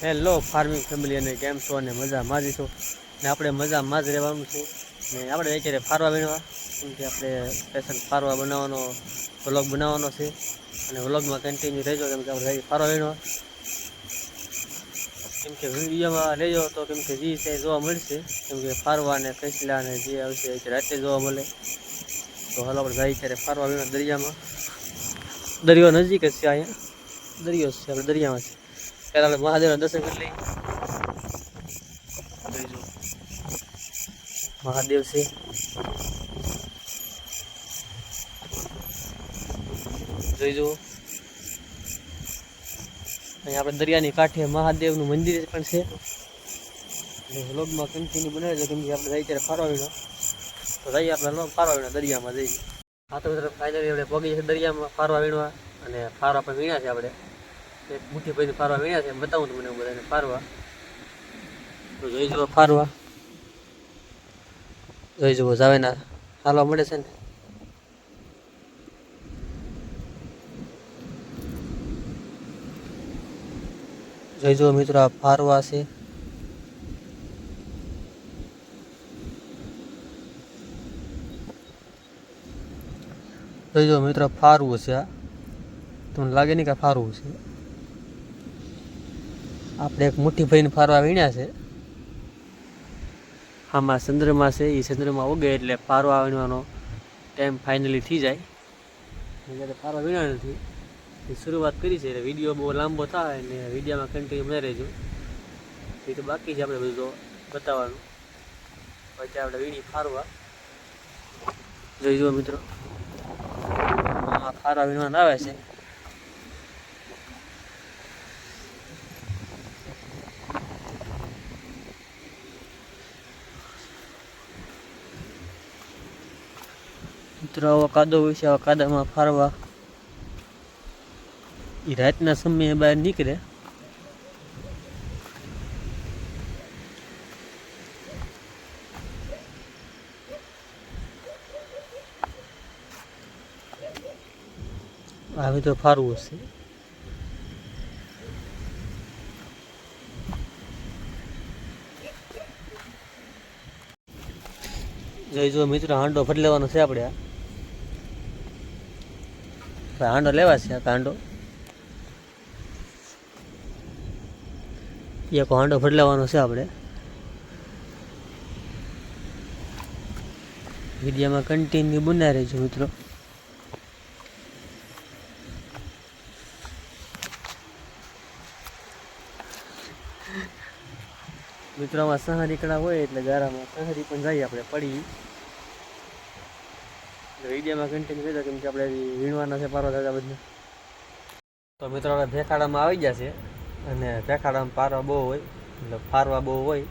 Hello farming family અને કેમ છો અને મજા માજી છો? ને આપણે મજામાં જ રહેવાનું છે. ને આપણે અત્યારે ફારવા બનવા કેમ કે આપણે સ્પેશિયલ ફારવા બનાવવાનો વ્લોગ બનાવવાનો છે. અને વ્લોગમાં કન્ટિન્યુ રહેજો કેમ કે આપણે ફારવા બનવા કેમ કે વિડીયોમાં લેજો તો કેમ કે જે છે જોવા મળશે. કેમ કે ફારવા ને ફેસલા ને જે આવશે રાતે જોવા મળે. તો હાલ આપણે જાય ત્યારે ફારવા બનવા દરિયામાં. દરિયો નજીક જ છે અહીંયા. દરિયો છે આપણે દરિયામાં છે. આપણે મહાદેવના દર્શન કરી લઈએ. મહાદેવ છે. જોઈ જુઓ. અહીંયા આપણે દરિયાની કાંઠે મહાદેવનું મંદિર પણ છે. અને વ્લોગમાં કન્ટિન્યુ બનાવી છે, કેમ કે આપણે જાય ત્યારે ફારવા વિનો તો જઈએ આપણે ફારવા વીણો દરિયામાં જઈએ. આ તો મિત્રો ફાઇનલી આપણે પગી છે દરિયામાં ફારવા વીણવા. અને ફારવા પણ વીણ્યા છે આપણે. મુઠ્ઠી પછી ફારવા વીણ્યા છે બતાવું તમને બધાને, ફારવા. તો જોઈ જુઓ ફારવા. જોઈ જુઓ જાવેના હાલવા મળે છે ને. જોઈ જુઓ મિત્રો, આ ફારવા છે. જોઈ જુઓ મિત્રો ફારવું છે આ. તમને લાગે નહીં કે ફારવું છે? આપણે એક મુઠ્ઠી ભરીને ફારવા વીણ્યા છે. આમાં ચંદ્રમા છે એ ચંદ્રમા ઉગે એટલે ફારવા વીણવાનો ટાઈમ ફાઇનલી થઈ જાય. જ્યારે ફારવા વીણ્યા નથી એ શરૂઆત કરી છે, એટલે વીડિયો બહુ લાંબો થાય ને વિડીયોમાં કન્ટિન્યુ બને રહેજો. એ તો બાકી છે આપણે બધું બતાવવાનું. પછી આપણે વીણી ફારવા. જોઈ જુઓ મિત્રો. આમાં ફારવા વીણવાના આવે છે. મિત્રો અવકાદો કાદો હોય છે આવા કાદામાં ફારવા. એ રાતના સમયે બહાર નીકળે. હવે તો ફારવું હશે. જોઈ જો મિત્રો, હાંડો ફરી લેવાનો છે આપણે હાંડો લેવા છે આ હાંડો એક હાંડો ફરી છે આપણે. વિડીયોમાં કન્ટિન્યુ બના રહેજો મિત્રો. મિત્રોમાં સહારી કડા હોય એટલે ગારામાં સહારી પણ જઈએ આપણે પડી. વિડીયોમાં કન્ટિન્યુ કહેતો કેમ કે આપણે વીણવાના છે પારવા દાદા બધા તો મિત્રો આપણે ભેખાડામાં આવી ગયા છે અને ભેખાડામાં પારવા બહુ હોય એટલે ફારવા બહુ હોય.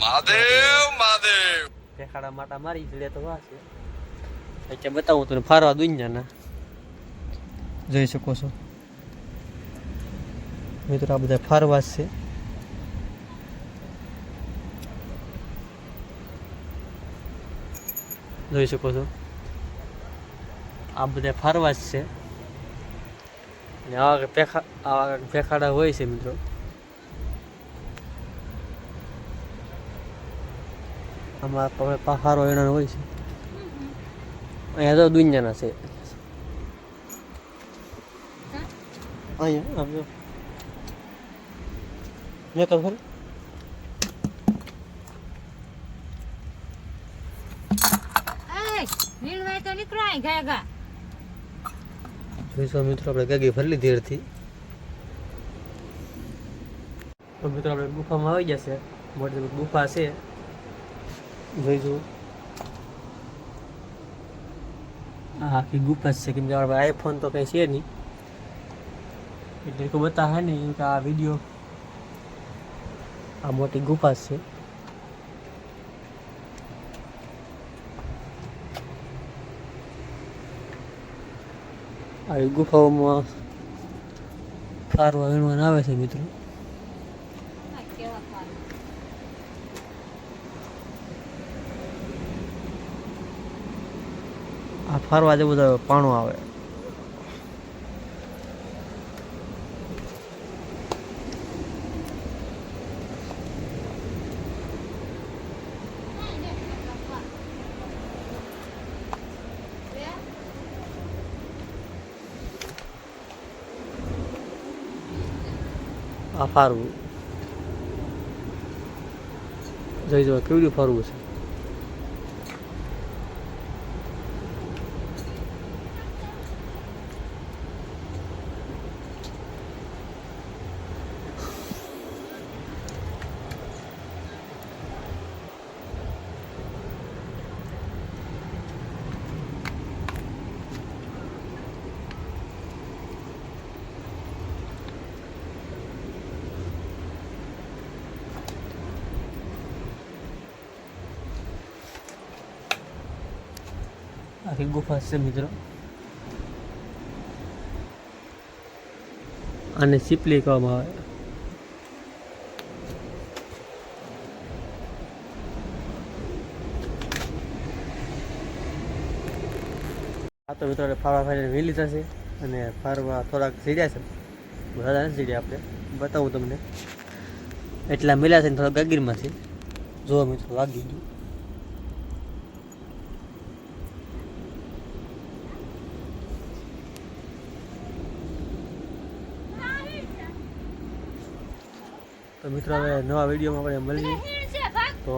મહાદેવ મહાદેવ! ભેખાડા માટા મારી લે તો વાહ છે. એટલે બતાવું તને ફારવા દુનિયાના. જોઈ શકો છો. મિત્રો આ બધા ફારવા છે. જોઈ શકો છો. આ બધા ફારવા જ છે. ને આવા પેખા આવા ભેખાડા હોય છે મિત્રો. આમાં પહારો એના હોય છે. અહીંયા તો દુનિયાના છે. અહીંયા જો. મેં તો ખરું? vai tao nick right gà. મિત્રો આપણે ગાગી ભરી લીધી અડધી તો મિત્રો આપણે ગુફામાં આવી છે. મોટી ગુફા છે. જોઈશું આખી ગુફા છે. કેમ કે આપણે આઈફોન તો કંઈ છે નહીં. એટલે કોઈ બતાવે ને કે આ વીડિયો આ મોટી ગુફા છે. આવી ગુફાઓમાં ફારવા વીણવાના આવે છે મિત્રો. આ ફારવા જેવું બધા પાણું આવે આ ફારવું. જઈ જવા કેવી રીતે ફરવું છે આખી ગુફા છે મિત્રો. આને ચીપલી કહેવામાં આવે. આ તો મિત્રો ફારવા ફારીને વી છે અને ફારવા થોડાક સીડ્યા છે. બધા નથી સીડ્યા આપણે. બતાવું તમને. એટલા મિલ્યા છે થોડા ગાગીરમાં છે. જો મિત્રો, વાગી ગયું. તો મિત્રો હવે નવા વિડીયોમાં આપણે મળીએ. તો